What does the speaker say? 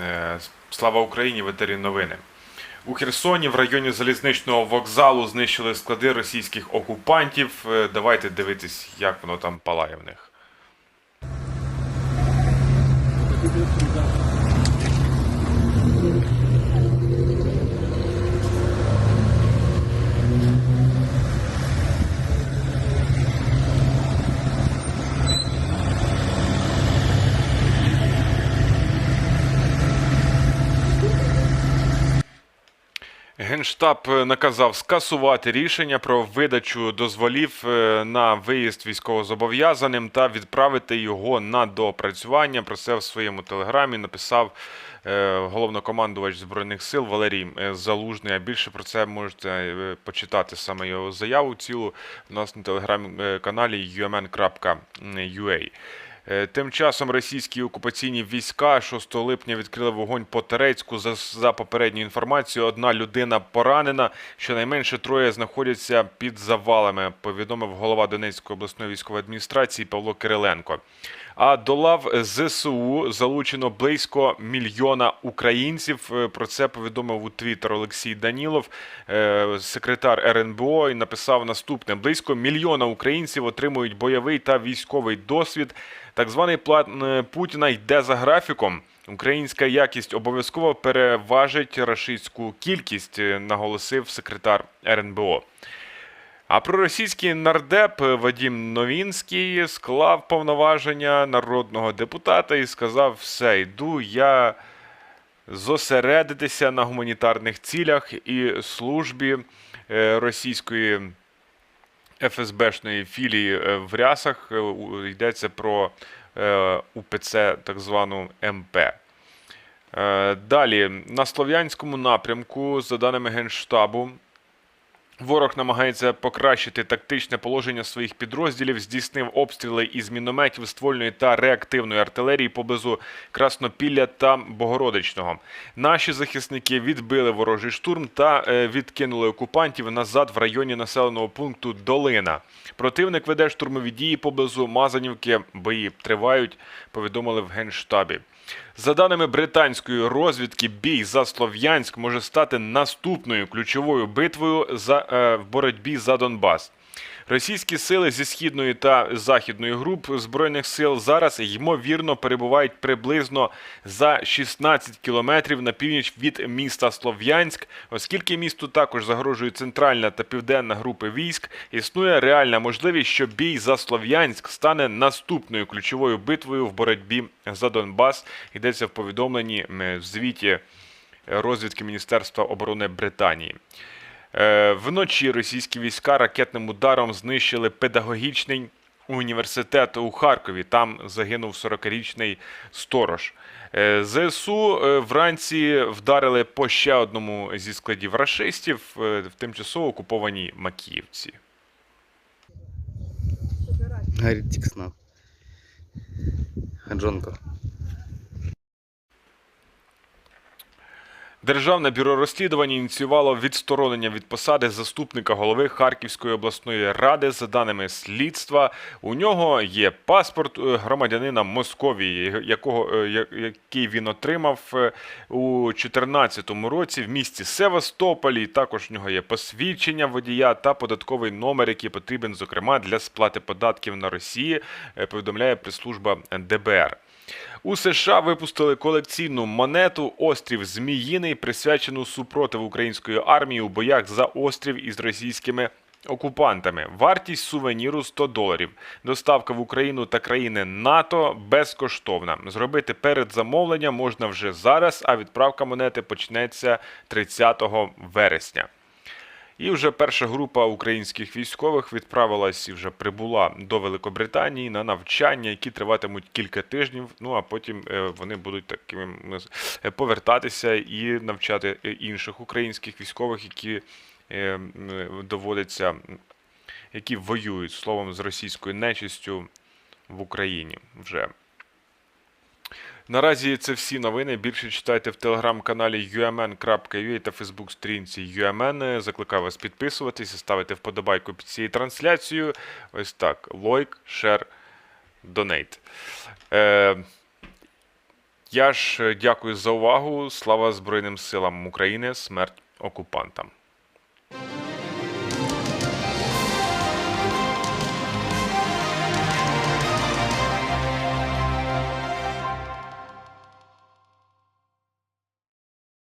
Е, Слава Україні! Ветері новини. У Херсоні в районі залізничного вокзалу знищили склади російських окупантів. Е, Давайте дивитись, як воно там палає в них. Генштаб е, наказав скасувати рішення про видачу дозволів е, на виїзд військовозобов'язаним та відправити його на доопрацювання. Про це в своєму телеграмі написав е, головнокомандувач збройних сил Валерій Залужний. А більше про це можете почитати саме його заяву цілу у нас на телеграм-каналі umn.ua. Е, Тим часом російські окупаційні війська 6 липня відкрили вогонь по Терецьку. За, за попередньою інформацією, одна людина поранена. Щонайменше троє знаходяться під завалами. Повідомив голова Донецької обласної військової адміністрації Павло Кириленко. А до лав ЗСУ залучено близько мільйона українців. Е, Про це повідомив у Твіттер Олексій Данілов, е, секретар РНБО, і написав наступне: близько мільйона українців отримують бойовий та військовий досвід. Так званий план е, Путіна йде за графіком. Українська якість обов'язково переважить рашистську кількість, наголосив секретар РНБО. А проросійський нардеп Вадім Новінський склав повноваження народного депутата і сказав: все, йду я зосередитися на гуманітарних цілях і службі е, російської ФСБшної філії е, в Рясах. Е, Йдеться про УПЦ, так звану МП. Далі на слов'янському напрямку, за даними Генштабу, Ворог намагається покращити тактичне положення своїх підрозділів, здійснив обстріли із мінометів, ствольної та реактивної артилерії поблизу Краснопілля та Богородичного. Наші захисники відбили ворожий штурм та е, відкинули окупантів назад в районі населеного пункту Долина. Противник веде штурмові дії поблизу Мазанівки. Бої тривають, повідомили в Генштабі. За даними британської розвідки, бій за Слов'янськ може стати наступною ключовою битвою за, е, в боротьбі за Донбас. Російські сили зі східної та західної груп збройних сил зараз ймовірно перебувають приблизно за 16 кілометрів на північ від міста Слов'янськ, оскільки місту також загрожує центральна та південна групи військ. Існує реальна можливість, що бій за Слов'янськ стане наступною ключовою битвою в боротьбі за Донбас. Йдеться в повідомленні в звіті розвідки Міністерства оборони Британії. Е, Вночі російські війська ракетним ударом знищили педагогічний університет у Харкові. Там загинув 40-річний сторож. Е, ЗСУ е, вранці вдарили по ще одному зі складів рашистів в тимчасово окупованій Макіївці. Горит текстна. Хаджонка. Державне бюро розслідувань ініціювало відсторонення від посади заступника голови Харківської обласної ради. За даними слідства, у нього є паспорт е, громадянина Московії, якого е, який він отримав е, у 2014 році в місті Севастополі. Також в нього є посвідчення водія та податковий номер, який потрібен, зокрема, для сплати податків на Росії. Повідомляє прес-служба ДБР. У США випустили колекційну монету Острів Зміїний, присвячену супротиву української армії у боях за острів із російськими окупантами. Вартість сувеніру 100 доларів. Доставка в Україну та країни НАТО безкоштовна. Зробити передзамовлення можна вже зараз, а відправка монети почнеться 30 вересня. І вже перша група українських військових відправилась і вже прибула до Великобританії на навчання, які триватимуть кілька тижнів. Ну а потім е, вони будуть такими е, повертатися і навчати е, інших українських військових, які доводяться, які воюють словом з російською нечистю в Україні вже. Наразі це всі новини. Більше читайте в телеграм-каналі umn.ua та фейсбук-сторінці UMN. Закликаю вас підписуватися, ставити вподобайку під цією трансляцією. Ось так: лайк, шер, донейт. Е, Я ж е, дякую за увагу. Слава Збройним силам України, смерть окупантам.